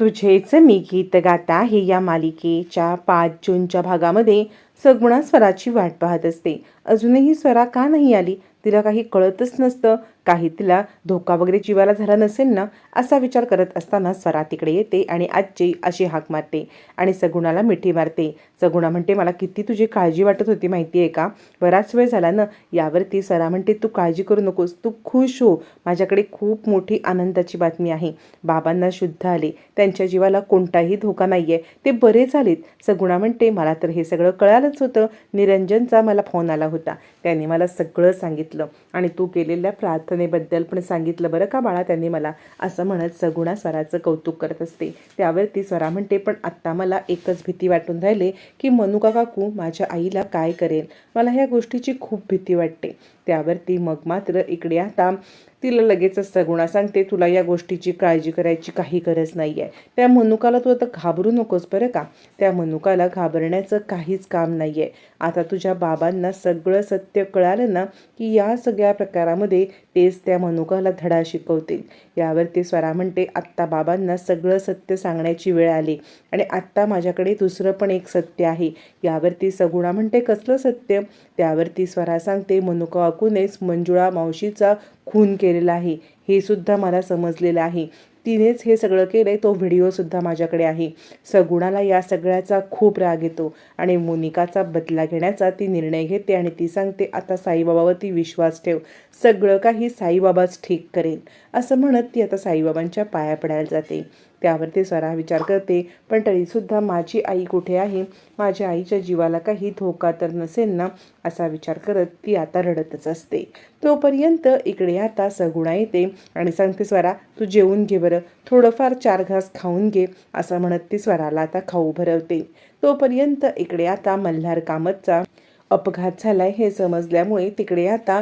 तुझेच मी गीत गाता आहे या मालिकेच्या पाच जूनच्या भागामध्ये सगुणा स्वराची वाट पाहत असते. अजूनही स्वरा का नाही आली? तिला काही कळतच नसतं. काही तिला धोका वगैरे जीवाला झाला नसेल ना असा विचार करत असताना स्वरा तिकडे येते आणि आजची अशी हाक मारते आणि सगुणाला मिठी मारते. सगुणा म्हणते मला किती तुझी काळजी वाटत होती माहिती आहे का? बराच वेळ झाला ना यावरती स्वरा म्हणते तू काळजी करू नकोस तू खुश हो. माझ्याकडे खूप मोठी आनंदाची बातमी आहे. बाबांना शुद्ध आले. त्यांच्या जीवाला कोणताही धोका नाही आहे ते बरे झालेत. सगुणा म्हणते मला तर हे सगळं कळालंच होतं. निरंजनचा मला फोन आला होता. त्याने मला सगळं सांगितलं आणि तू केलेल्या कल्पनेबद्दल पण सांगितलं बरं का बाळा त्यांनी मला? असं म्हणत सगुणा स्वराचं कौतुक करत असते. त्यावरती स्वरा म्हणते पण आत्ता मला एकच भीती वाटून राहिले की मनुका काकू माझ्या आईला काय करेल? मला ह्या गोष्टीची खूप भीती वाटते. त्यावरती मग मात्र इकडे आता तिला लगेचच सगुणा सांगते तुला या गोष्टीची काळजी करायची काही गरज नाही आहे त्या मनुकाला तू आता घाबरू नकोस बरं का? त्या मनुकाला घाबरण्याचं काहीच काम नाही आहे आता तुझ्या बाबांना सगळं सत्य कळालं ना की या सगळ्या प्रकारामध्ये तेच त्या मनुकाला धडा शिकवतील. यावरती स्वरा म्हणते आत्ता बाबांना सगळं सत्य सांगण्याची वेळ आली आणि आत्ता माझ्याकडे दुसरं पण एक सत्य आहे. यावरती सगुणा म्हणते कसलं सत्य? त्यावरती स्वरा सांगते मनुका वाकूनेच मंजुळा मावशीचा खून केलेला आहे. हे सुद्धा मला समजलेलं आहे. तिनेच हे सगळं केलंय तो व्हिडिओसुद्धा माझ्याकडे आहे. सगुणाला या सगळ्याचा खूप राग येतो आणि मोनिकाचा बदला घेण्याचा ती निर्णय घेते आणि ती सांगते आता साईबाबावरती विश्वास ठेव. सगळं काही साईबाबाच ठीक करेल. असं म्हणत ती आता साईबाबांच्या पाया पडायला जाते. त्यावरती स्वरा विचार करते. पण तरीसुद्धा माझी आई कुठे आहे? माझ्या आईच्या जीवाला काही धोका तर नसेल ना? असा विचार करत ती आता रडतच असते. तोपर्यंत इकडे आता सगुणा येते आणि सांगते स्वरा तू जेवून घे बरं. थोडंफार चार घास खाऊन घे असं म्हणत ती स्वराला आता खाऊ भरवते. तोपर्यंत इकडे आता मल्हार कामतचा अपघात झालाय हे समजल्यामुळे तिकडे आता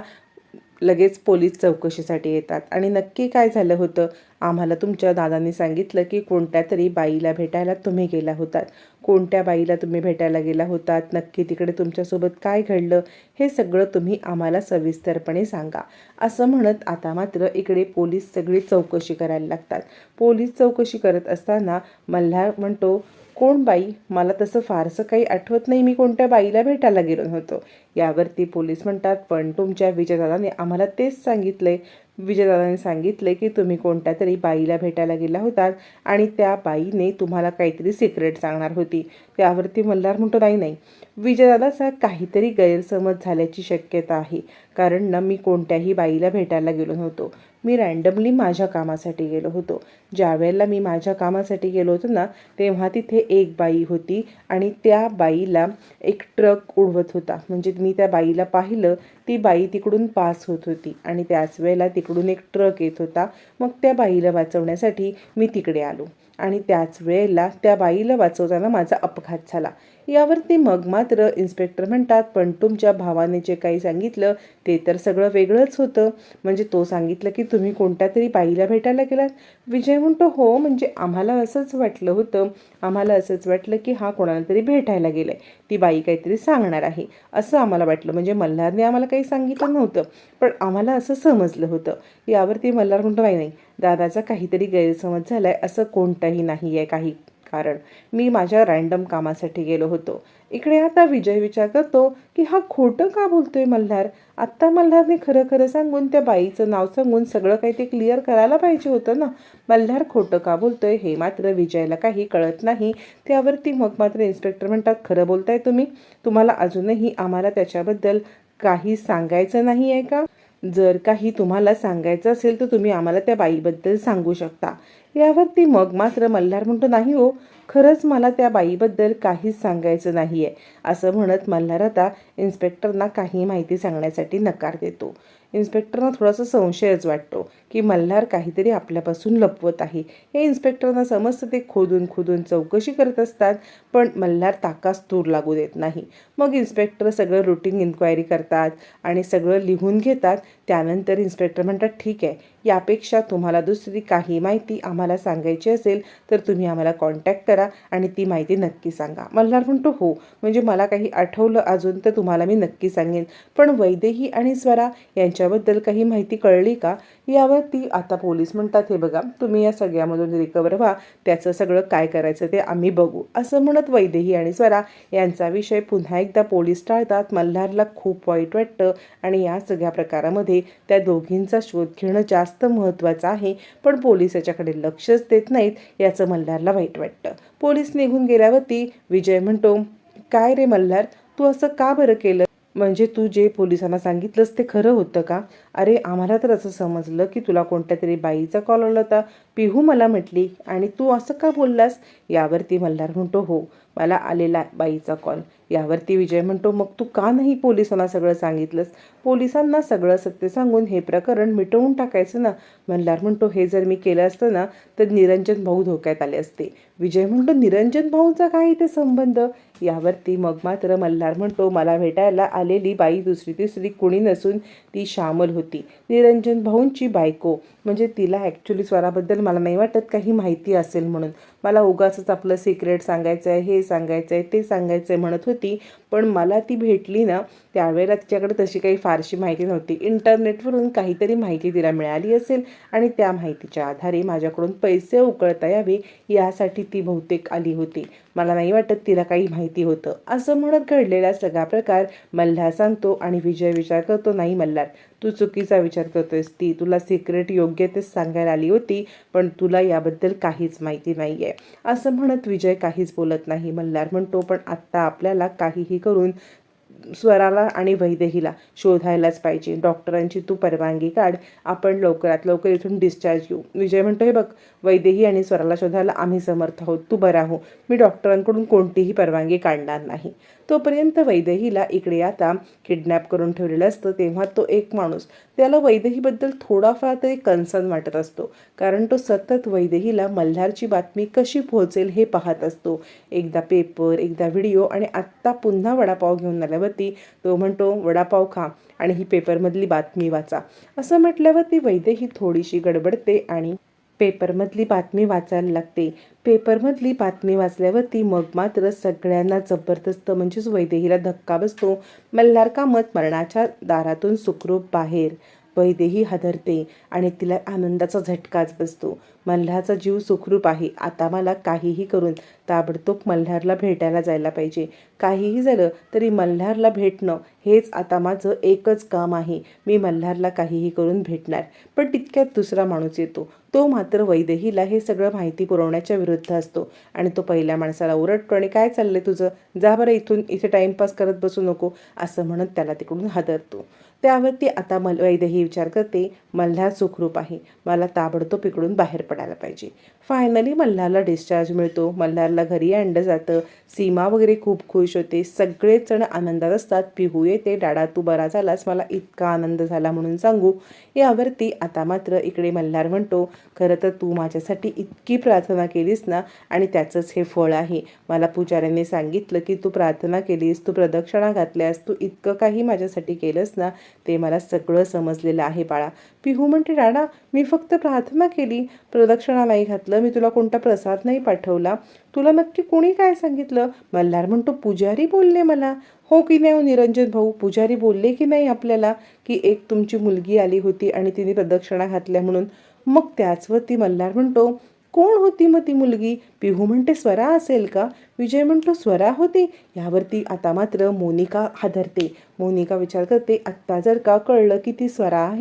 लगेच पोलीस चौकशीसाठी येतात. आणि नक्की काय झालं होतं? आम्हाला तुमच्या दादांनी सांगितलं की कोणत्या तरी बाईला भेटायला तुम्ही गेला होतात. कोणत्या बाईला तुम्ही भेटायला गेला होतात? नक्की तिकडे तुमच्यासोबत काय घडलं? हे सगळं तुम्ही आम्हाला सविस्तरपणे सांगा. असं म्हणत आता मात्र इकडे पोलीस सगळी चौकशी करायला लागतात. पोलीस चौकशी करत असताना मल्हार म्हणतो कोण बाई? मला तसं फारसं काही आठवत नाही मी कोणत्या बाईला भेटायला गेलो होतो यावरती पोलीस म्हणतात पण तुमच्या विजयदादाने आम्हाला तेच सांगितलंय. विजयदादाने सांगितले की तुम्ही कोणत्या तरी बाईला भेटायला गेला होतात आणि त्या बाईने तुम्हाला काहीतरी सिक्रेट सांगणार होती. त्यावरती मल्हार म्हणतो नाही नाही. विजयदादाचा काहीतरी गैरसमज झाल्याची शक्यता आहे. कारण ना मी कोणत्याही बाईला भेटायला गेलो नव्हतो. मी रँडमली माझ्या कामासाठी गेलो होतो. ज्या वेळेला मी माझ्या कामासाठी गेलो होतो ना तेव्हा तिथे एक बाई होती आणि त्या बाईला एक ट्रक उडवत होता. म्हणजे मी त्या बाईला पाहिलं ती बाई तिकडून पास होत होती आणि त्याच वेळेला तिकडून एक ट्रक येत होता. मग त्या बाईला वाचवण्यासाठी मी तिकडे आलो. आणि त्याच वेळेला त्या बाईला वाचवताना माझा अपघात झाला. यावरती मग मात्र इन्स्पेक्टर म्हणतात पण तुमच्या भावाने जे काही सांगितलं ते तर सगळं वेगळंच होतं. म्हणजे तो सांगितलं की तुम्ही कोणत्या तरी बाईला भेटायला गेलात. विजय म्हणतो हो म्हणजे आम्हाला असंच वाटलं होतं. आम्हाला असंच वाटलं की हा कोणाला तरी भेटायला गेलाय. ती बाई काहीतरी सांगणार आहे. असं आम्हाला वाटलं. म्हणजे मल्हारने आम्हाला काही सांगितलं नव्हतं. पण आम्हाला असं समजलं होतं. यावरती मल्हार म्हणतो बाई नाही. दादाचा काहीतरी गैरसमज झाला आहे असं कोणतंही नाही आहे काही कारण. मी माझ्या रँडम कामासाठी गेलो होतो. इकडे आता विजय विचार करतो की हा खोटं का बोलतोय मल्हार? आत्ता मल्हारने खरं खरं सांगून त्या बाईचं नाव सांगून सगळं काही ते क्लिअर करायला पाहिजे होतं ना? मल्हार खोटं का बोलतोय हे मात्र विजयला काही कळत नाही. त्यावरती मग मात्र इन्स्पेक्टर म्हणतात खरं बोलताय तुम्ही? तुम्हाला अजूनही आम्हाला त्याच्याबद्दल काही सांगायचं नाही आहे का? जर काही तुम्हाला सांगायचं असेल तर तुम्ही आम्हाला त्या बाईबद्दल सांगू शकता. यावरती मग मात्र मल्हार म्हणतो नाही हो खरंच मला त्या बाईबद्दल काहीच सांगायचं नाही आहे असं म्हणत मल्हार आता इन्स्पेक्टरना काही माहिती सांगण्यासाठी नकार देतो. इन्स्पेक्टरना थोडासा संशयच वाटतो. की मल्हार काहीतरी आपल्यापासून लपवत आहे. हे इन्स्पेक्टरना समजतं ते खोदून खोदून चौकशी करत असतात पण मल्हार ताकास तूर लागू देत नाही. मग इन्स्पेक्टर सगळं रुटीन इन्क्वायरी करतात आणि सगळं लिहून घेतात. त्यानंतर इन्स्पेक्टर म्हणतात ठीक आहे यापेक्षा तुम्हाला दुसरी काही माहिती आम्हाला सांगायची असेल तर तुम्ही आम्हाला कॉन्टॅक्ट करा आणि ती माहिती नक्की सांगा. मल्हार म्हणतो हो म्हणजे मला काही आठवलं अजून तर तुम्हाला मी नक्की सांगेन. पण वैदेही आणि स्वरा यांच्याबद्दल काही माहिती कळली का? यावर ती आता पोलीस म्हणतात हे बघा तुम्ही या सगळ्यामधून रिकवर व्हा. त्याचं सगळं काय करायचं ते आम्ही बघू. असं म्हणत वैदेही आणि स्वरा यांचा विषय पुन्हा एकदा पोलीस टाळतात. मल्हारला खूप वाईट वाटतं आणि या सगळ्या प्रकारामध्ये त्या दोघींचा शोध घेणं जास्त महत्त्वाचं आहे. पण पोलीस याच्याकडे लक्षच देत नाहीत याचं मल्हारला वाईट वाटतं. पोलीस निघून गेल्यावरती विजय म्हणतो काय रे मल्हार तू असं का बरं केलं? म्हणजे तू जे पोलिसांना सांगितलंस ते खरं होतं का? अरे आम्हाला तर असं समजलं की तुला कोणत्या तरी बाईचा कॉल आला होता. पिहू मला म्हटली आणि तू असं का बोललास? यावरती मल्हार म्हणतो हो मला आलेला बाईचा कॉल. यावरती विजय म्हणतो मग तू का नाही पोलिसांना सगळं सांगितलंस? पोलिसांना सगळं सत्य सांगून हे प्रकरण मिटवून टाकायचं ना? मल्हार म्हणतो हे जर मी केलं असतं ना तर निरंजन भाऊ धोक्यात आले असते. विजय म्हणतो निरंजन भाऊचा काय इथे संबंध? यावरती मग मात्र मल्हार म्हणतो मला भेटायला आलेली बाई दुसरी तिसरी कुणी नसून ती श्यामल होती. निरंजन भाऊंची बायको. म्हणजे तिला ॲक्च्युली स्वराबद्दल मला नाही वाटत काही माहिती असेल म्हणून. मला उगाचच आपलं सिक्रेट सांगायचं आहे हे सांगायचं आहे ते सांगायचं आहे म्हणत होती. पण मला ती भेटली ना त्यावेळेला तिच्याकडे तशी काही फारशी माहिती नव्हती. इंटरनेटवरून काहीतरी माहिती तिला मिळाली असेल आणि त्या माहितीच्या आधारे माझ्याकडून पैसे उकळता यावे यासाठी ती बहुतेक आली होती. मला नाही वाटत तिला काही माहिती होतं. असं म्हणत घडलेला सगळा प्रकार मल्हार सांगतो आणि विजय विचार करतो नाही मल्हार तू चुकीचा विचार करतोयस ती तुला सिक्रेट योग्य तेच सांगायला आली होती पण तुला याबद्दल काहीच माहिती नाही आहे असं म्हणत विजय काहीच बोलत नाही. मल्हार म्हणतो पण आत्ता आपल्याला काहीही करून स्वराला आणि वैदेहीला शोधायलाच पाहिजे. डॉक्टरांची तू परवानगी काढ. आपण लवकरात लवकर इथून डिस्चार्ज घेऊ. विजय म्हणतो हे बघ वैदेही आणि स्वराला शोधायला आम्ही समर्थ आहोत. तू बरा हो. मी डॉक्टरांकडून कोणतीही परवानगी काढणार नाही. तोपर्यंत वैदेहीला इकडे आता किडनॅप करून ठेवलेलं असतं. तेव्हा तो एक माणूस त्याला वैदेहीबद्दल थोडाफार तरी कन्सर्न वाटत असतो. कारण तो सतत वैदेहीला मल्हारची बातमी कशी पोहोचेल हे पाहत असतो. एकदा पेपर एकदा व्हिडिओ आणि आत्ता पुन्हा वडापाव घेऊन आल्यावर म्हटल्यावरती तो म्हणतो वडापाव खा आणि ही पेपरमधली बातमी वाचा. असं म्हटल्यावरती ही थोडीशी गडबडते आणि पेपरमधली बातमी वाचायला लागते. पेपरमधली बातमी वाचल्यावरती मग मात्र सगळ्यांना जबरदस्त म्हणजेच वैदेहीला धक्का बसतो. मल्हार कामत मरणाच्या दारातून सुखरूप बाहेर. वैदेही हादरते आणि तिला आनंदाचा झटकाच बसतो. मल्हारचा जीव सुखरूप आहे. आता मला काहीही करून ताबडतोब मल्हारला भेटायला जायला पाहिजे. काहीही झालं तरी मल्हारला भेटणं हेच आता माझं एकच काम आहे. मी मल्हारला काहीही करून भेटणार. पण तितक्यात दुसरा माणूस येतो. तो मात्र वैदेहीला हे सगळं माहिती पुरवण्याच्या विरुद्ध असतो. आणि तो पहिल्या माणसाला उरटतो आणि काय चाललंय तुझं? जा बरं इथून इथे टाईमपास करत बसू नको असं म्हणत त्याला तिकडून हादरतो. त्यावरती आता मल वैदेही विचार करते मल्हार सुखरूप आहे. मला ताबडतोब इकडून बाहेर पडायला पाहिजे. फायनली मल्हारला डिस्चार्ज मिळतो. मल्हारला घरी आणलं जातं. सीमा वगैरे खूप खुश होते. सगळेच जण आनंदात असतात. पिहू येते. डाडा तू बरा झालास. मला इतका आनंद झाला म्हणून सांगू. यावरती आता मात्र इकडे मल्हार म्हणतो खरं तर तू माझ्यासाठी इतकी प्रार्थना केलीस ना आणि त्याचंच हे फळ आहे. मला पुजाऱ्यांनी सांगितलं की तू प्रार्थना केलीस तू प्रदक्षिणा घातल्यास तू इतकं काही माझ्यासाठी केलंस ना ते मला सगळं समजलेलं आहे बाळा. पिहू म्हणते डाडा मी फक्त प्रार्थना केली प्रदक्षिणा नाही घातलं मी तुला कोणता प्रसाद नाही पाठवला. तुला नक्की कोणी काय सांगितलं? मल्हार म्हणतो पुजारी बोलले मला. हो की नाही हो निरंजन भाऊ? पुजारी बोलले की नाही आपल्याला की एक तुमची मुलगी आली होती आणि तिने प्रदक्षिणा घातल्या म्हणून? मग त्याचवरती मल्हार म्हणतो कोण होती मग ती मुलगी? पिहू म्हणते स्वरा असेल का? विजय म्हणतो स्वरा होती. यावरती आता मात्र मोनिका हादरते. मोनिका विचार करते आत्ता जर का कळलं की ती स्वरा आहे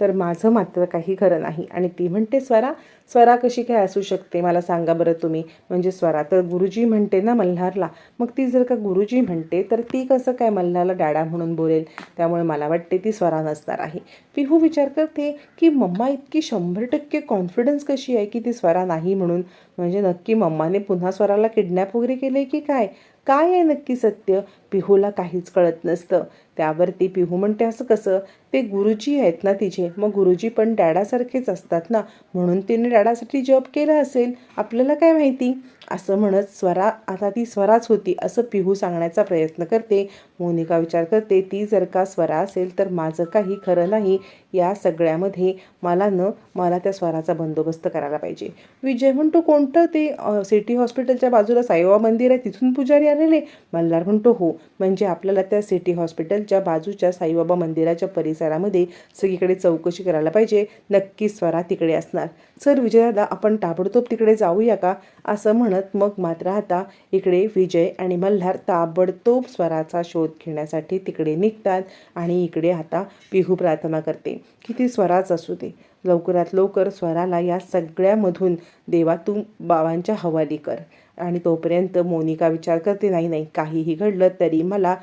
तर माझं मात्र काही खरं नाही. आणि ती म्हणते स्वरा स्वरा कशी काय असू शकते? मला सांगा बरं तुम्ही. म्हणजे स्वरा तर गुरुजी म्हणते ना मल्हारला. मग ती जर का गुरुजी म्हणते तर ती कसं काय मल्हारला डॅडा म्हणून बोलेल? त्यामुळे मला वाटते ती स्वरा नसणार आहे. पिहू विचार करते की मम्मा इतकी शंभर टक्के कॉन्फिडन्स कशी आहे की ती स्वरा नाही म्हणून? म्हणजे नक्की मम्माने पुन्हा स्वराला किडनॅप वगैरे केले की काय? काय आहे नक्की सत्य? पिहूला काहीच कळत नसतं. त्यावरती पिहू म्हणते असं कसं? ते गुरुजी आहेत ना तिचे. मग गुरुजी पण डॅडासारखेच असतात ना. म्हणून तिने डॅडासाठी जॉब केला असेल. आपल्याला काय माहिती? असं म्हणत स्वरा आता ती स्वराच होती असं पिहू सांगण्याचा प्रयत्न करते. मोनिका विचार करते ती जर का स्वरा असेल तर माझं काही खरं नाही. या सगळ्यामध्ये मला न मला त्या स्वराचा बंदोबस्त करायला पाहिजे. विजय म्हणतो कोणतं? ते सिटी हॉस्पिटलच्या बाजूला साईबाबा मंदिर आहे. तिथून पुजारी आलेले. मल्हार म्हणतो हो. म्हणजे आपल्याला त्या सिटी हॉस्पिटलच्या बाजूच्या साईबाबा मंदिराच्या परिसरामध्ये सगळीकडे चौकशी करायला पाहिजे. नक्की स्वरा तिकडे असणार. सर विजयदादा आपण ताबडतोब तिकडे जाऊया का? असं म्हणत मग मात्र आता इकडे विजय आणि मल्हार ताबडतोब स्वराचा शोध घेण्यासाठी तिकडे निघतात आणि इकडे आता पिहू प्रार्थना करते. की ती स्वराच असू दे. लवकरात लवकर स्वराला या सगळ्यामधून देवा तू बाबांच्या हवाली कर. आणि तोपर्यंत मोनिका विचार करते नाही नाही काहीही घडलं तरी मला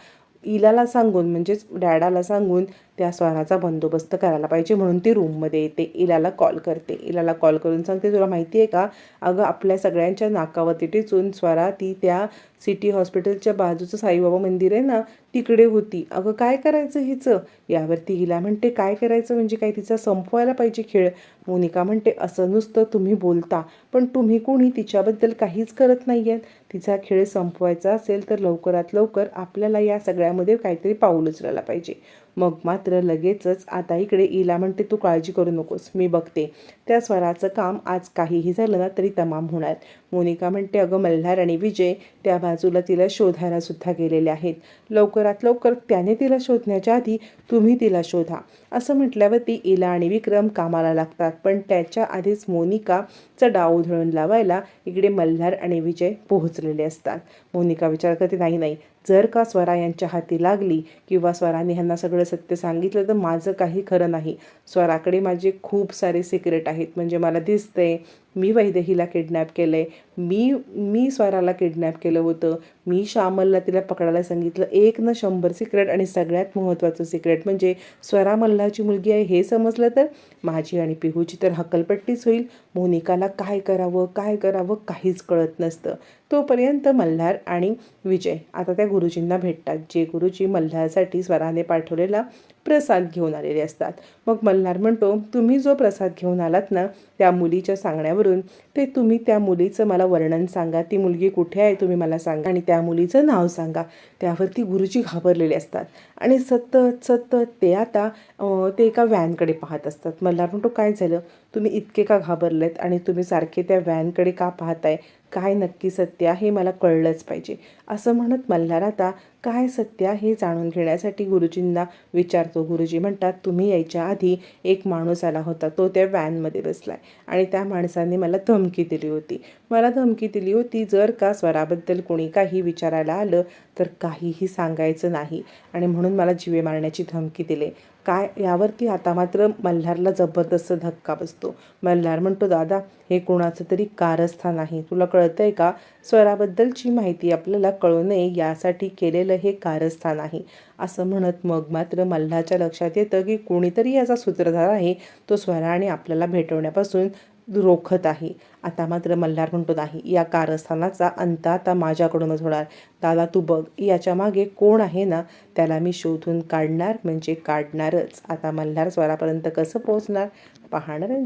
इलाला सांगून म्हणजेच डॅडाला सांगून त्या स्वराचा बंदोबस्त करायला पाहिजे म्हणून ती रूममध्ये येते. इलाला कॉल करते. इलाला कॉल करून सांगते तुला माहिती आहे का? अगं आपल्या सगळ्यांच्या नाकावरती टिचून स्वरा ती त्या सिटी हॉस्पिटलच्या बाजूचं साईबाबा मंदिर आहे ना तिकडे होती. अगं काय करायचं हिचं? यावरती इला म्हणते काय करायचं म्हणजे काय? तिचा संपवायला पाहिजे खेळ. मोनिका म्हणते असं नुसतं तुम्ही बोलता पण तुम्ही कोणी तिच्याबद्दल काहीच करत नाही आहेत तिचा खेळ संपवायचा असेल तर लवकरात लवकर आपल्याला या सगळ्यामध्ये काहीतरी पाऊल उचलायला पाहिजे. मग मात्र लगेचच आता इकडे इला म्हणते तू काळजी करू नकोस मी बघते. त्या स्वराचं काम आज काहीही झालं ना तरी तमाम होणार. मोनिका म्हणते अगं मल्हार आणि विजय त्या बाजूला तिला शोधायला सुद्धा गेलेले आहेत. लवकरात लवकर त्याने तिला शोधण्याच्या आधी तुम्ही तिला शोधा. असं म्हटल्यावरती इला आणि विक्रम कामाला लागतात. पण त्याच्या आधीच मोनिकाचं डाव उधळून लावायला इकडे मल्हार आणि विजय पोहोचलेले असतात. मोनिका विचार करते नाही नाही जर का स्वरा यांच्या हाती लागली किंवा स्वराने ह्यांना सगळं सत्य सांगितलं तर माझं काही खरं नाही. स्वराकडे माझे खूप सारे सिक्रेट आहेत. म्हणजे मला दिसतंय मी वैदेहीला किडनॅप केलं आहे मी मी स्वराला किडनॅप केलं होतं. मी श्यामलला तिला पकडायला सांगितलं. एक ना शंभर सिक्रेट आणि सगळ्यात महत्त्वाचं सिक्रेट म्हणजे स्वरा मल्हारची मुलगी आहे हे समजलं तर? माझी आणि पिहूची तर हकलपट्टीच होईल. मोनिकाला काय करावं काय करावं काहीच कळत नसतं. तोपर्यंत मल्हार आणि विजय आता त्या गुरुजींना भेटतात. जे गुरुजी मल्हारसाठी स्वराने पाठवलेला प्रसाद घेऊन आलेले असतात. मग मल्हार म्हणतो तुम्ही जो प्रसाद घेऊन आलात ना त्या मुलीच्या सांगण्यावरून ते तुम्ही त्या मुलीचं मला वर्णन सांगा. ती मुलगी कुठे आहे तुम्ही मला सांगा. आणि त्या मुलीचं नाव सांगा. त्यावरती गुरुजी घाबरलेले असतात. आणि सतत सतत ते आता ते एका व्हॅनकडे पाहत असतात. मल्हार म्हणतो काय झालं? तुम्ही इतके का घाबरलेत? आणि तुम्ही सारखे त्या व्हॅनकडे का पाहताय? काय नक्की सत्य आहे मला कळलंच पाहिजे. असं म्हणत मल्हार आता काय सत्य हे जाणून घेण्यासाठी गुरुजींना विचारतो. गुरुजी म्हणतात तुम्ही यायच्या आधी एक माणूस आला होता. तो त्या व्हॅनमध्ये आहे आणि त्या माणसाने मला धमकी दिली होती. मला धमकी दिली होती जर का स्वराबद्दल कोणी काही विचारायला आलं तर काहीही सांगायचं नाही. आणि म्हणून मला जीवे मारण्याची धमकी दिली. काय? यावरती आता मात्र मल्हारला जबरदस्त धक्का बसतो. मल्हार म्हणतो दादा हे कोणाचं तरी कारस्थान आहे. तुला कळतंय का? स्वराबद्दलची माहिती आपल्याला कळू नये. यासाठी केलेलं हे कारस्थान आहे. असं म्हणत मग मात्र मल्हारच्या लक्षात येतं की कोणीतरी याचा सूत्रधार आहे. तो स्वराने आपल्याला भेटवण्यापासून रोखत आहे. आता मात्र मल्हार म्हणतो नाही या कारस्थानाचा अंत आता माझ्याकडूनच होणार. दादा तू बघ याच्या मागे कोण आहे ना त्याला मी शोधून काढणार म्हणजे काढणारच. आता मल्हार स्वरापर्यंत कसं पोहोचणार? पाहणार आणि